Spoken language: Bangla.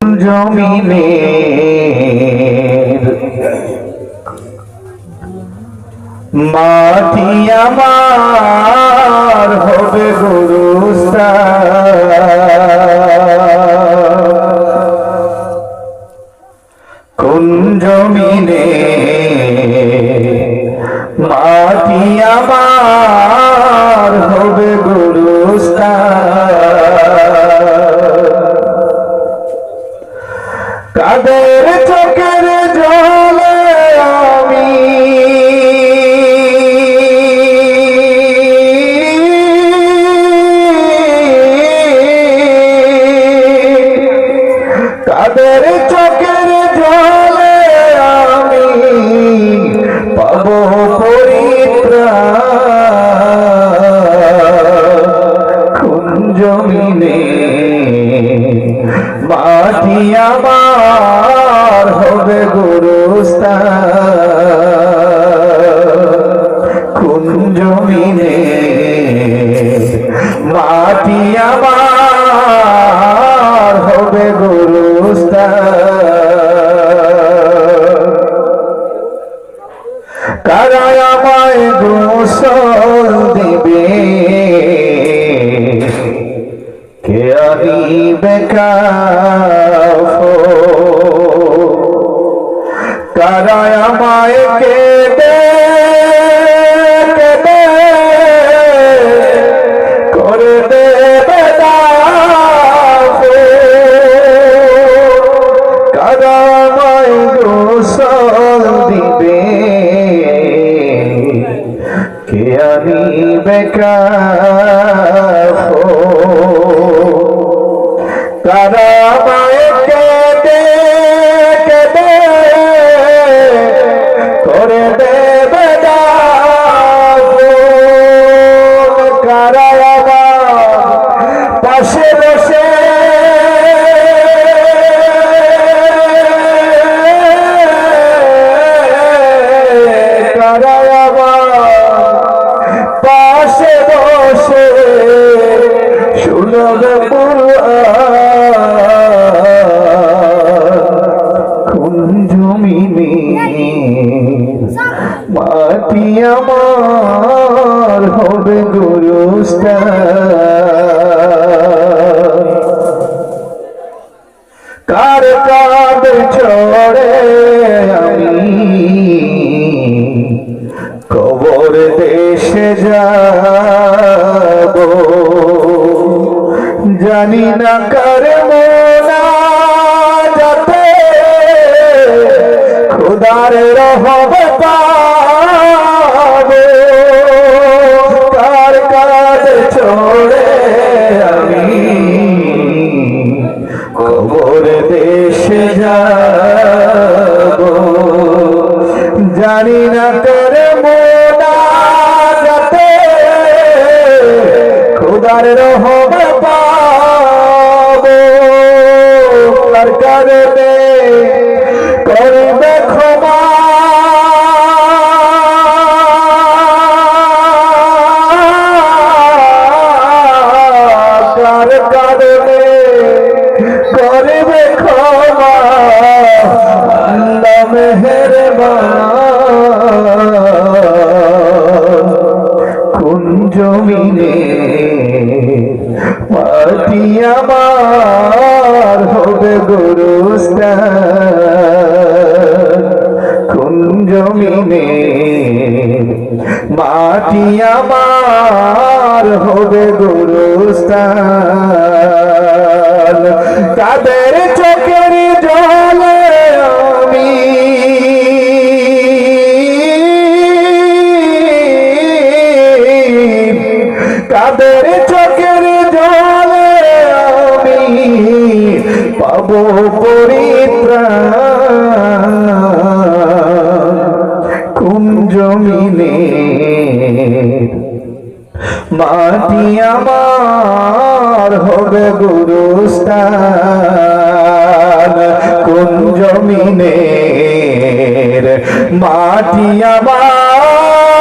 জমিনে মাটি আমার হবে গুরু কোন জমিনে মাটি আমার জমিনে মাটি আমার হবে গুরুস্থান। জমিনে কাফো কারা আমায় কেটে কেটে করে দেবে দাফো কারা গোসল দিবে। কে আনিবে কাফো কারা আমায় কেটে কেটে করে দেবে কারা পাশে বসে? পাশে বসে? শুনবে মাটি আমার হবে কার চড়ে আমি কবর দেশে যাব? জানি না কার খুদার রহম পাবো কাঁধ চড়ে আমি। কবর দেশে জানি না তোর মোনা যাতে রহম পাবো। তার করবে ক্ষমা কার কারণে করবে ক্ষমা আল্লাহ কোন জমিনে মাটি আমার হবে গুরুস্থান? জমিনে মাটি আমার হবে গুরুস্থান। তাদের চোখের জলে আমি তাদের চোখের জলে আমি পাবো পরিত্রাণ। মাটি আমার হবে গুরুস্থান। কোন জমিনের মাটি আমার?